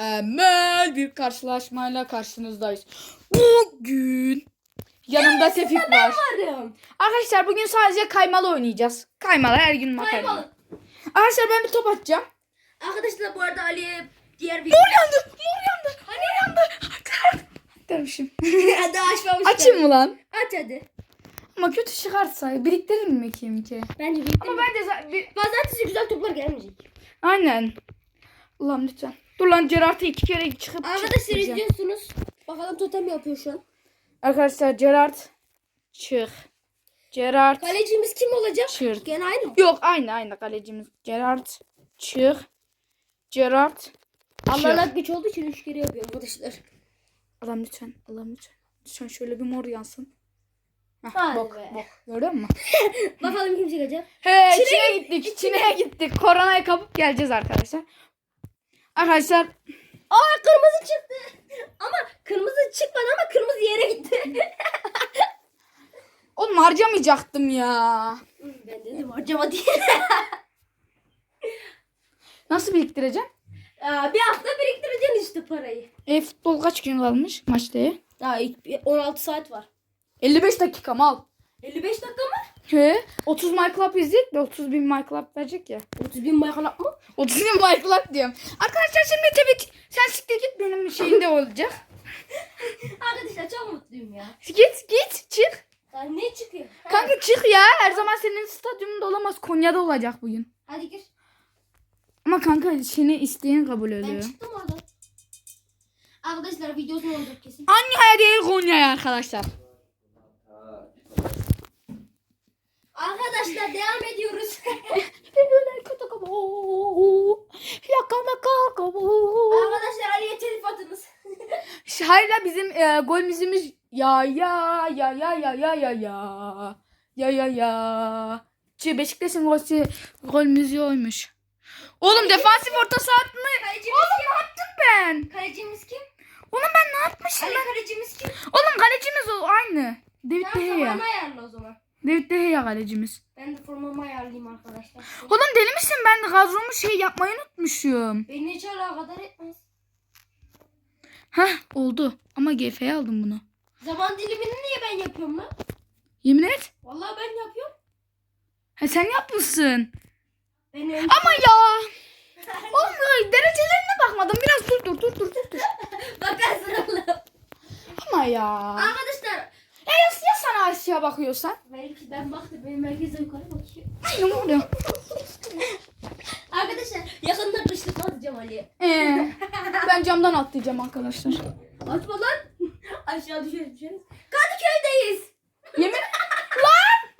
mükemmel bir karşılaşmayla karşınızdayız. Bugün yanımda Tevfik var. Varım. Arkadaşlar bugün sadece kaymalı oynayacağız. Kaymalı her gün makarna. Kaymalı. Arkadaşlar ben bir top atacağım. Arkadaşlar bu arada Ali'ye diğer bir... Mor yandı. Mor yandı. Mor yandı. Dermişim. Daha açmamış. Açayım mı lan? Aç hadi. Ama kötü çıkarsa biriktiririm mi kim ki? Bence bir... Ama ben de za- bir... Pazartesi güzel toplar gelmeyecek. Aynen. Allah'ım lütfen. Dur lan Gerard'ı iki kere çıkıp Arkadaşlar çıkmayacağım. izliyorsunuz. Bakalım totem yapıyor şu an. Arkadaşlar Gerard çık. Gerard Kalecimiz kim olacak? çık. Gene aynı mı? Yok aynı aynı kalecimiz. Gerard çık. Gerard Allah'ın güç olduğu için üç kere yapıyor arkadaşlar. Allah'ım lütfen. Allah'ım lütfen. Lütfen şöyle bir mor yansın. Heh, Hadi bak be. bak. Gördün mü? Bakalım kim çıkacak. He Çin'e gittik. Çin'e gittik. Koronayı kapıp geleceğiz arkadaşlar. Arkadaşlar Aa kırmızı çıktı. Ama kırmızı çıkmadı ama kırmızı yere gitti. oğlum harcamayacaktım ya. ben dedim harcama diye. Nasıl biriktireceğim? Aa, bir hafta biriktireceksin işte parayı. E futbol kaç gün kalmış maçta? Daha ilk- 16 saat var. 55 dakika mal. 55 dakika mı? He. 30 My Club izleyecek de 30 bin My Club verecek ya. 30 bin maykalap mı? 30 bin My Club diyorum. Arkadaşlar şimdi tabii ki sen siktir git benim şeyinde olacak. Arkadaşlar çok mutluyum ya. Git git çık. Daha ne çıkıyor? Kanka çık ya. Her zaman senin stadyumunda olamaz. Konya'da olacak bugün. Hadi gir. Ama kanka seni isteyen kabul Ben ediyor. çıktım oradan. Arkadaşlar videosu olacak kesin. Anya'ya değil Konya'ya arkadaşlar. Arkadaşlar devam ediyoruz. Arkadaşlar Ali'ye telif atınız. Hala bizim e, gol müziğimiz ya ya ya ya ya ya ya ya ya ya ya. Şey, Beşiktaş'ın gol, gol müziği oymuş. Oğlum defansif orta saat mı? Kalecimiz Oğlum ne yaptım ben? kim? Kalecimiz kim? Oğlum ben ne yapmışım Ali ben? kalecimiz kim? Oğlum kalecimiz o aynı. David De Tamam Gea. formamı ayarla o zaman. David De Gea kalecimiz. Ben de formamı ayarlayayım arkadaşlar. Oğlum deli misin? Ben de kadromu şey yapmayı unutmuşum. Beni hiç alakadar etmez. Hah oldu. Ama GF'ye aldım bunu. Zaman dilimini niye ben yapıyorum lan? Yemin et. Vallahi ben yapıyorum. Ha, sen yapmışsın. Ben öyle... Ama ya. Oğlum ya, derecelerine bakmadım. Biraz dur dur dur dur dur. dur. Bakarsın oğlum. Ama ya. Arkadaşlar. Ya, ya, ya sana aşağı bakıyorsan? Belki ben baktım benim merkeze yukarı bakıyor. Ne oluyor? Arkadaşlar yakında kışlık atacağım Ali'ye. Ee, ben camdan atlayacağım arkadaşlar. Atma lan. Aşağı düşeriz düşeriz. Kadıköy'deyiz. Yemin Lan!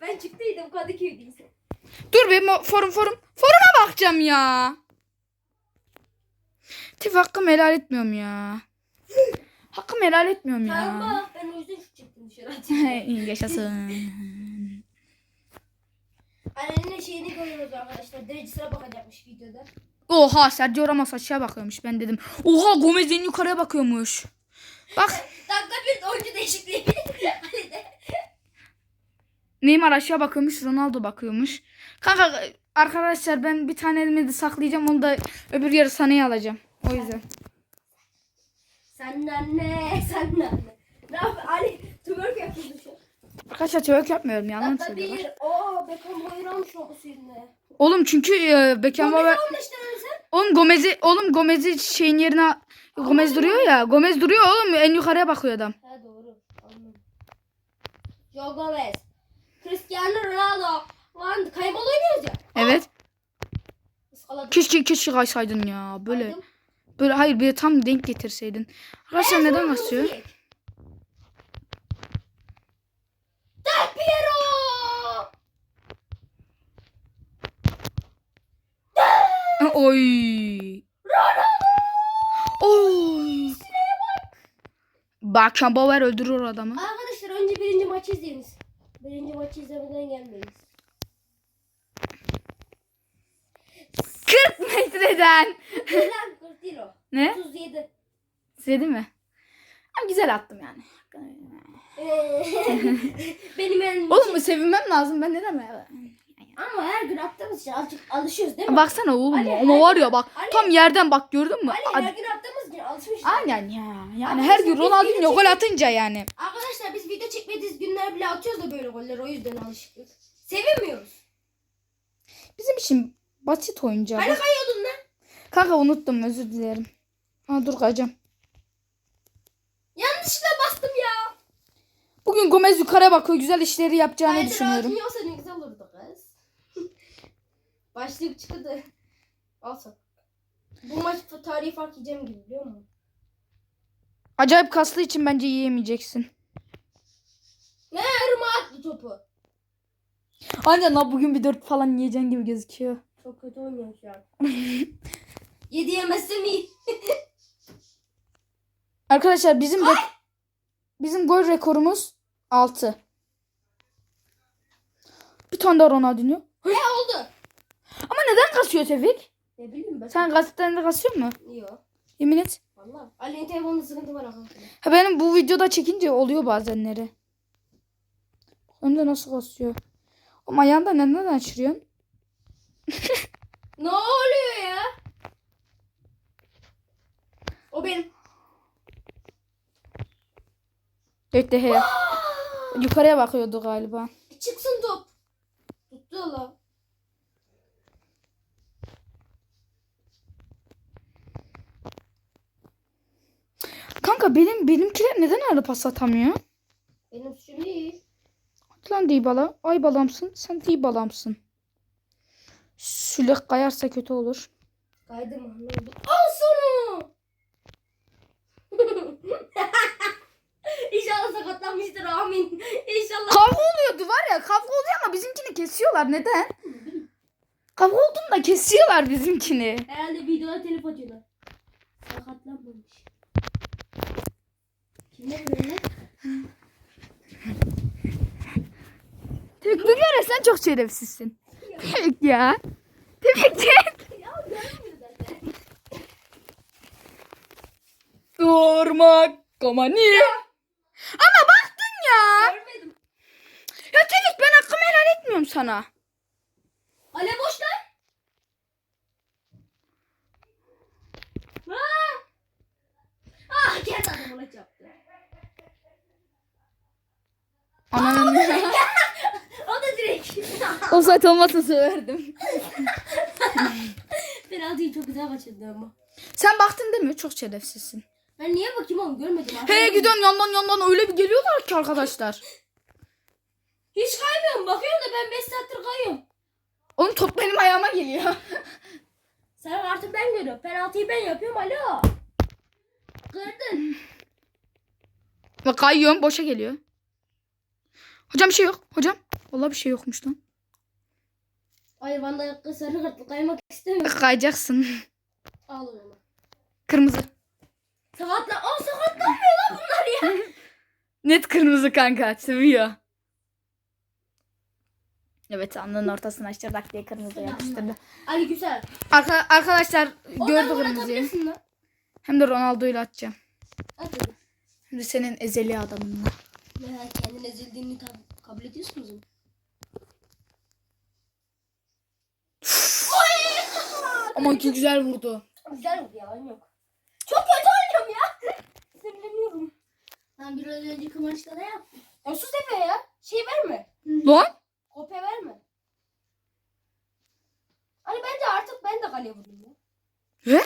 Ben çıktıydım Kadıköy'deyiz. Dur be forum forum. Foruma bakacağım ya. Tif hakkımı helal etmiyorum ya. Hakkımı helal etmiyorum ya. Tamam ben o yüzden şu çıktım dışarı. İyi yaşasın. Ali'nin şeyini görüyoruz arkadaşlar. Derecesine bakacakmış videoda. Oha Sergio Ramos aşağı bakıyormuş ben dedim. Oha Gomez en yukarıya bakıyormuş. Bak Dakika bir oyuncu değişikliği. De. Neymar aşağı bakıyormuş Ronaldo bakıyormuş. Kanka arkadaşlar ben bir tane elimi de saklayacağım onu da öbür yarı sanaya alacağım. O yüzden. Sen anne, sen anne. Ne yap? Ali twerk yapıyordu şu. Arkadaşlar twerk yapmıyorum yalan Dakika söylüyorlar. bir. Oo Beckham bayılmış o seninle. Oğlum çünkü e, Beckham ve sen. oğlum Gomez'i oğlum Gomez'i şeyin yerine Gomez duruyor ya. Gomez duruyor oğlum en yukarıya bakıyor adam. Ha doğru. Anladım. Joe Gomez. Cristiano Ronaldo. Lan kaybol oynuyoruz ya. Evet. Iskaladım. Keşke keşke kaysaydın ya. Böyle Kaydım. Böyle hayır bir tam denk getirseydin. Arkadaşlar En neden basıyor? Del Piero. Oy. Oy. Beckenbauer öldürür adamı. Arkadaşlar önce birinci maçı izleyiniz. Birinci maçı izlemeden gelmeyiniz. 40 metreden. Lan 40 değil o. Ne? 37. Sevdi mi? Ama güzel attım yani. Benim elim Oğlum bu sevinmem lazım. Ben neden mi? Ama her gün attığımız için azıcık alışıyoruz değil mi? Baksana oğlum Ali, ama Ali, var ya bak Ali. tam yerden bak gördün mü? Ali her gün attığımız için alışmışız. Aynen ya. Yani her gün Ronaldinho gol atınca yani. Arkadaşlar biz video çekmediğimiz günler bile atıyoruz da böyle goller o yüzden alışıkız. Sevemiyoruz. Bizim için basit oyuncak. Hani kayıyordun lan? Kanka unuttum özür dilerim. Ha dur kayacağım. Yanlışlıkla bastım ya. Bugün Gomez yukarı bakıyor. Güzel işleri yapacağını Haydi düşünüyorum. rahatın yoksa ne güzel olurdu kız. Başlık çıktı. Alsak. Bu maç tarihi fark yiyeceğim gibi biliyor musun? Acayip kaslı için bence yiyemeyeceksin. Ne Irma attı topu. Aynen la bugün bir dört falan yiyeceksin gibi gözüküyor. Çok kötü oynuyorum şu an. Yedi yemezsem iyi. Arkadaşlar bizim de bizim gol rekorumuz 6. Bir tane daha Ronaldinho. ne oldu? Ama neden kasıyor Tevfik? Ne bileyim ben. Sen gazeteden de kasıyor mu? Yok. Yemin et. Valla. Ali'nin telefonunda sıkıntı var arkadaşlar. Ha benim bu videoda çekince oluyor bazenleri. Hem de nasıl kasıyor? O ayağında neden açırıyorsun? Ne oluyor ya? O benim. Bekle he. Yukarıya bakıyordu galiba. Çıksın top. Tuttu Allah. Kanka benim benimkiler neden öyle pas atamıyor? Benim suçum değil. Hadi Lan Dybala. Ay balamsın. Sen Dybala'msın. Sülek kayarsa kötü olur. Kaydı mı? Ne oldu? Al sonu. İnşallah sakatlanmıştır amin. İnşallah. Kavga oluyordu var ya. Kavga oluyor ama bizimkini kesiyorlar. Neden? Kavga olduğunda kesiyorlar bizimkini. Herhalde videoda telif atıyorlar. Sakatlanmamış. Kimler böyle? Göre sen çok şerefsizsin. Tebrik ya. Tebrik Ya görmüyor zaten. Durmak. Komani. Ama baktın ya. Görmedim. Ya Tevfik ben hakkımı helal etmiyorum sana. Ale boş lan. Ah! Ah kendi adamına çarptı. Ananın. Direkt. o saat olmasa söverdim. Penaltıyı çok güzel kaçırdı ama. Sen baktın değil mi? Çok şerefsizsin. Ben niye bakayım oğlum görmedim. He gidiyorsun yandan yandan öyle bir geliyorlar ki arkadaşlar. Hiç kaymıyorum. Bakıyorum da ben 5 saattir kayıyorum. Oğlum top benim ayağıma geliyor. Sen artık ben görüyorum. Penaltıyı ben yapıyorum. Alo. Kırdın. Bak kayıyorum boşa geliyor. Hocam bir şey yok. Hocam. Vallahi bir şey yokmuş lan. Ay Van Dijk'ı sarı kartlı kaymak istemiyorum. Kayacaksın. Al onu. Kırmızı. Sakatla. Aa sakatlanmıyor lan bunlar ya. Net kırmızı kanka. Seviyor. Evet alnının ortasına işte tak diye kırmızı yapıştırdı. Ali güzel. Arka, arkadaşlar gördü kırmızıyı. Hem de Ronaldo ile atacağım. At hadi. Hem de senin ezeli adamınla. Ya kendin ezildiğini kabul ediyorsunuz mu? Ama ki güzel vurdu. Güzel oldu yalan yok. Çok kötü oynuyorum ya. Sinirleniyorum. Ben biraz önceki maçta da yaptım. Ya sus Efe ya. Şey verme. Lan? Kopya verme. Hani bence artık ben de kaleye vurayım ya. He?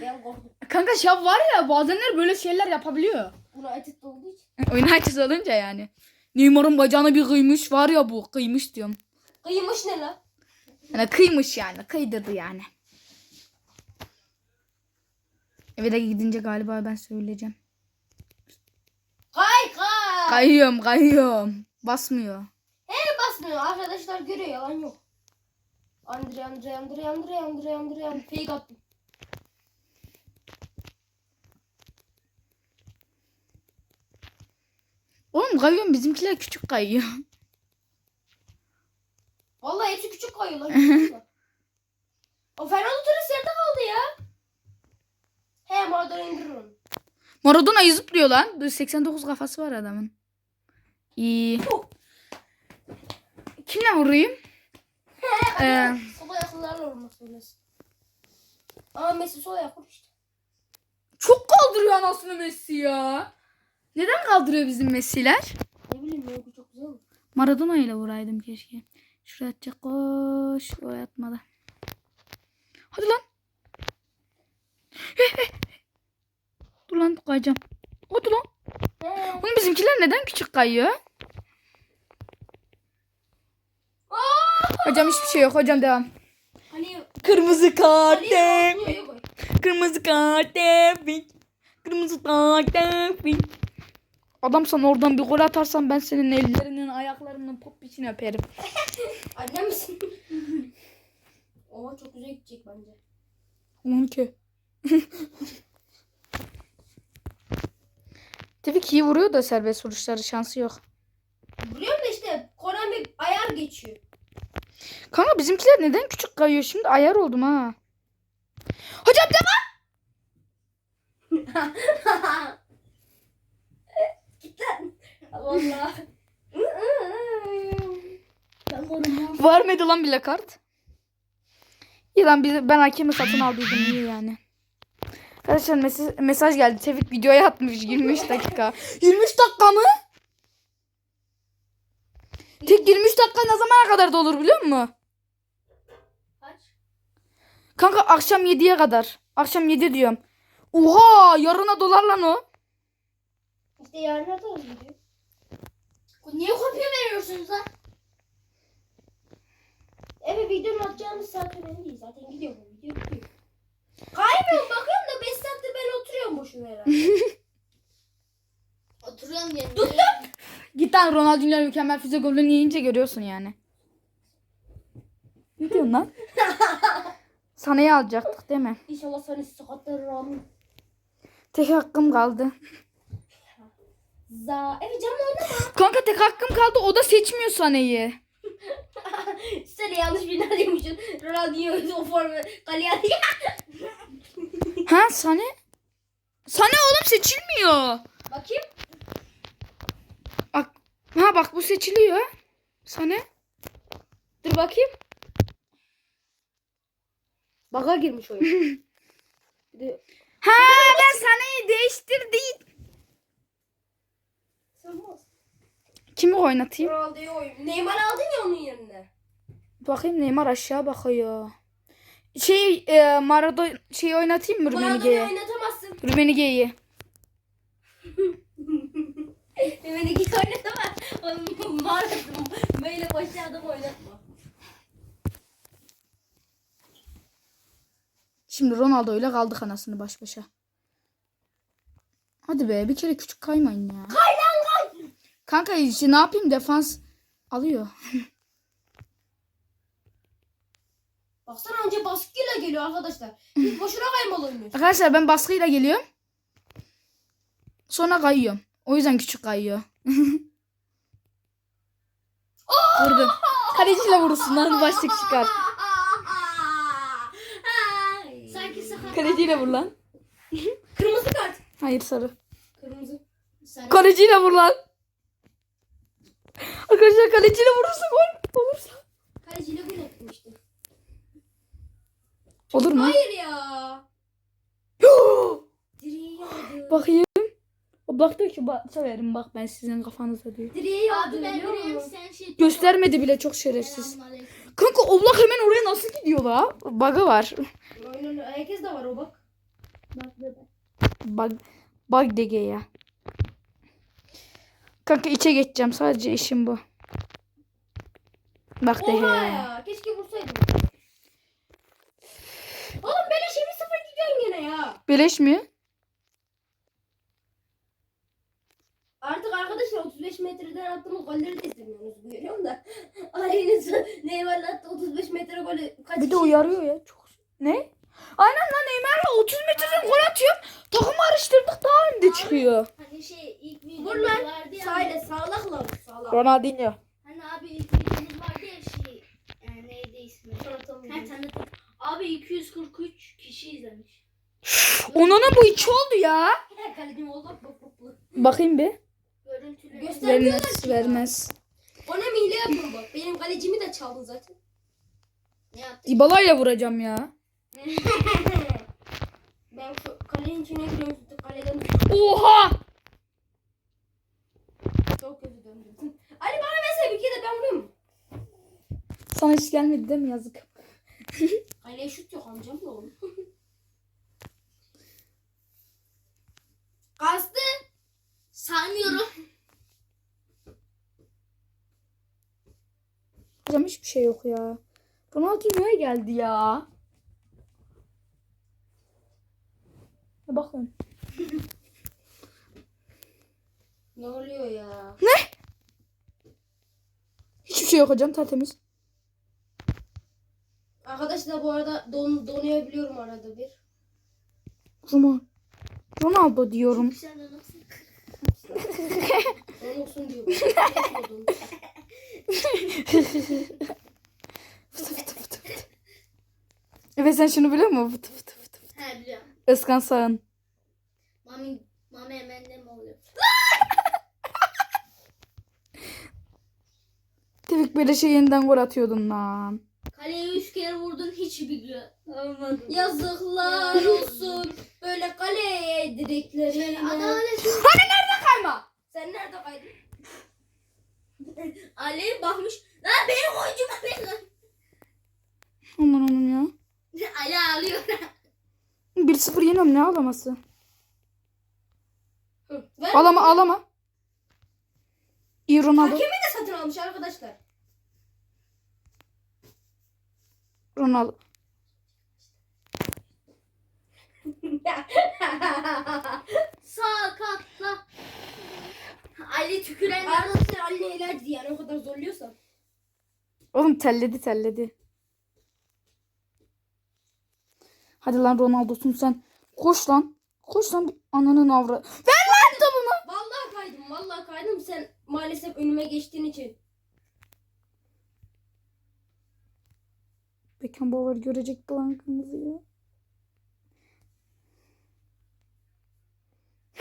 ben korktum. Kanka şap var ya bazenler böyle şeyler yapabiliyor. Buna etit olduğu için. Oyun alınca yani. Neymar'ın bacağına bir kıymış var ya bu. Kıymış diyorum. Kıymış ne la? Yani kıymış yani. Kıydırdı yani. Eve de gidince galiba ben söyleyeceğim. Kay kay. Kayıyorum kayıyorum. Basmıyor. He basmıyor. Arkadaşlar görüyor yalan yok. Andre Andre Andre Andre Andre Andre Andre Fake attım. Oğlum kayıyorum bizimkiler küçük kayıyor. Vallahi hepsi küçük kayıyor lan. o Fernando Torres yerde kaldı ya. He Maradona indirir onu. Maradona zıplıyor lan. 89 kafası var adamın. İyi. kimle vurayım? Ee, Sol ayaklılarla olması lazım. Ama Messi sol ayak işte. çok kaldırıyor anasını Messi ya. Neden kaldırıyor bizim Messi'ler? Ne bileyim bu çok güzel olur. Maradona ile vuraydım keşke. Şuraya atacak koş. Oraya atmadı. Hadi lan. Dur lan kayacağım. Hadi lan. Oğlum bizimkiler neden küçük kayıyor? Hocam hiçbir şey yok. Hocam devam. Hani Kırmızı kart. Ortaya koy. Kırmızı kart. Tevfik. Kırmızı kart. Adam sana oradan bir gol atarsan ben senin ellerinin ayaklarının pop içine öperim. Annem misin? Oha çok güzel gidecek bence. Onun ki. Tevfik iyi vuruyor da serbest vuruşları şansı yok. Biliyorum da işte Koran bir ayar geçiyor. Kanka bizimkiler neden küçük kayıyor? Şimdi ayar oldum ha. Hocam devam. Valla. korumam. Vermedi lan bile kart. İyi lan ben hakemi satın aldıydım iyi yani. Arkadaşlar mesaj, mesaj geldi. Tevfik videoya atmış 23 dakika. 23 dakika mı? Tek 23 dakika ne zamana kadar da olur biliyor musun? Kaç? Kanka akşam 7'ye kadar. Akşam 7 diyorum. Oha yarına dolar lan o. İşte yarın atarız video. Niye kopya veriyorsunuz lan? Evet videonun atacağımız saat önemli değil. Zaten gidiyor bu video gidiyor. Kaymıyorum bakıyorum da 5 saattir ben oturuyorum boşuna herhalde. Oturuyorum yani. Tuttum. Git lan Ronaldinho mükemmel füze golünü yiyince görüyorsun yani. Ne diyorsun lan? Sanayı alacaktık değil mi? İnşallah seni sakatları rağmen. Tek hakkım kaldı. Za. Evet canım oynama. Kanka tek hakkım kaldı o da seçmiyor Sane'yi. Sen yanlış birini arıyormuşsun. Ronaldinho o formu kaleye atıyor. Ha Sane? Sane oğlum seçilmiyor. Bakayım. Bak, ha bak bu seçiliyor. Sane. Dur bakayım. Baka girmiş oyun. Bir de Ha ben Sane'yi değiştirdim. Olmaz. Kimi oynatayım? Ronaldo'yu oyun. Neymar aldın ya onun yerine. Bakayım Neymar aşağı bakıyor. Şey e, Maradona şeyi oynatayım mı Ronaldo'yu Rümenige'yi? oynatamazsın. Rümenige'yi. Beni git oynatamaz. Oğlum mağarasın. Böyle başlı adam oynatma. Şimdi Ronaldo ile kaldık anasını baş başa. Hadi be bir kere küçük kaymayın ya. Kay. Kanka işte ne yapayım defans alıyor. Baksana önce baskıyla geliyor arkadaşlar. Biz boşuna kaymalı oynuyoruz. Arkadaşlar ben baskıyla geliyorum. Sonra kayıyorum. O yüzden küçük kayıyor. Vurdum. Kaleciyle vurursun lan başlık çıkar. Sanki sakat. Kaleciyle vur lan. Kırmızı kart. Hayır sarı. Kırmızı. Sarı. Kaleciyle vur lan. Arkadaşlar kaleciyle vurursa gol olursa. Kaleciyle gol ettim işte. Olur mu? Hayır ya. Direği yağdı. Bakayım. O bak diyor ki bak severim bak ben sizin kafanıza diyor. Direği yağdı ben musun? sen şey Göstermedi bile çok şerefsiz. Kanka oblak hemen oraya nasıl gidiyor la? Bug'ı var. Oyunun herkes de var o bak. Bak bebe. Bug, bug dege ya. Kanka içe geçeceğim sadece işim bu. Bak de Oha he. ya. Keşke vursaydım. Oğlum şey bir sıfır gidiyorsun gene ya. Beleş mi? Artık arkadaşlar 35 metreden attığımız golleri de istemiyorsunuz görüyorum da. Aynısı Neymar'la attı 35 metre golü kaç Bir de kişi- uyarıyor ya. Çok. Ne? Aynen lan Neymar'la 30 metreden gol atıyor. Takımı araştırdık daha önde çıkıyor. Hani şey ilk Vur videomuz lan. vardı ya. Sağla sağlakla vur sağlak. Ronaldinho. Hani abi ilk videomuz vardı ya şey. Yani neydi ismi? Ha tanıdım. Abi 243 kişi izlemiş. Onana bu içi oldu ya. Kalecim oldu bak bak bak. Bakayım bir. Görüntüleri. Vermez. Vermez. Ona mı hile yapıyorsun bak. Benim kalecimi de çaldın zaten. Ne yaptın? Dibala'yla vuracağım ya. Ben şu kalenin içine giriyorum. Kaleden Oha! çok kötü döndüm. Ali bana mesela bir kere ben mı? Sana hiç gelmedi değil mi yazık? Kaleye şut yok amcam da oğlum. Kastı. Saymıyorum. Hocam hiçbir şey yok ya. Ronaldinho'ya geldi ya. Bakın. Ne oluyor ya? Hiçbir şey yok hocam tertemiz. Arkadaşlar bu arada don, donuyabiliyorum arada bir. Roma. Ronaldo diyorum. Güzel adamsın. Donulsun diyorum. Don- Fıtı fıtı fıtı fıtı. Evet sen şunu biliyor musun? Fıtı fıtı fıtı. He biliyorum. Özkan Sağın. Mami, mami hemen de mi oluyor? Tevfik böyle şey yeniden gol atıyordun lan. Kaleye üç kere vurdun hiçbir gol olmadı. Yazıklar olsun. Böyle kaleye direklerine. Adalet Hani nerede kayma? Sen nerede kaydın? Ali bakmış. Lan benim oyuncuma benim. Aman aman ya. Ali ağlıyor. 1-0 yeniyorum ne ağlaması. Hı, Ver. Ağlama ağlama. İyi Ronaldo. Hakemi de satın almış arkadaşlar. Ronaldo. Sağ katla. Ali tüküren Arkadaşlar Ali neylerdi yani o kadar zorluyorsa. Oğlum telledi telledi. Hadi lan Ronaldo'sun sen. Koş lan. Koş lan bir ananın avra. Ver lan topumu. Vallahi kaydım vallahi kaydım sen maalesef önüme geçtiğin için. Beckenbauer görecekti lan kırmızıyı.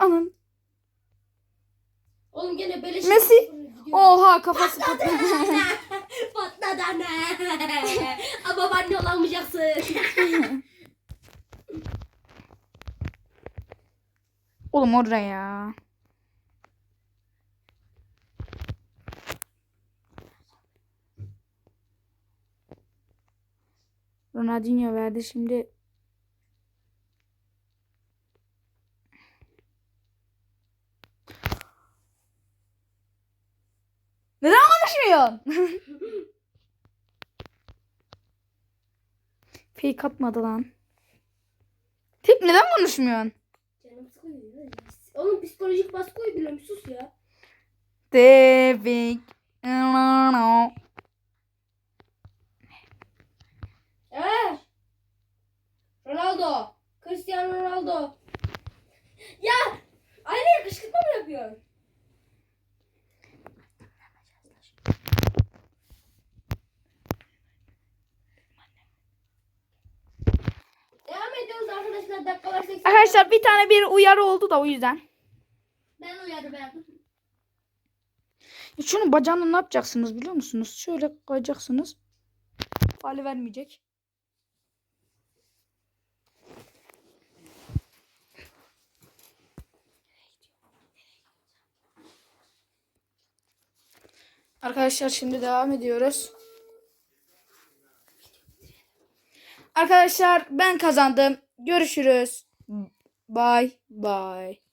Anan. Oğlum gene beleş. Messi. Oha kafası patladı. Patladı anne. Ama ben yol almayacaksın. Oğlum oraya. Ronaldinho verdi şimdi. Neden konuşmuyorsun? Fake atmadı lan. Tip neden konuşmuyorsun? Canım sıkılıyor. Oğlum psikolojik baskı uyguluyorum sus ya. Tevfik. Ee? Ronaldo. Cristiano Ronaldo. Ya aynaya kışkırtma mı yapıyorsun? Devam ediyoruz arkadaşlar. Dakikalar 80. Arkadaşlar bir tane bir uyarı oldu da o yüzden. Ben uyarı verdim. Ya Şunun bacağını ne yapacaksınız biliyor musunuz? Şöyle koyacaksınız. Faali vermeyecek. Arkadaşlar şimdi devam ediyoruz. Arkadaşlar ben kazandım. Görüşürüz. Bye bye.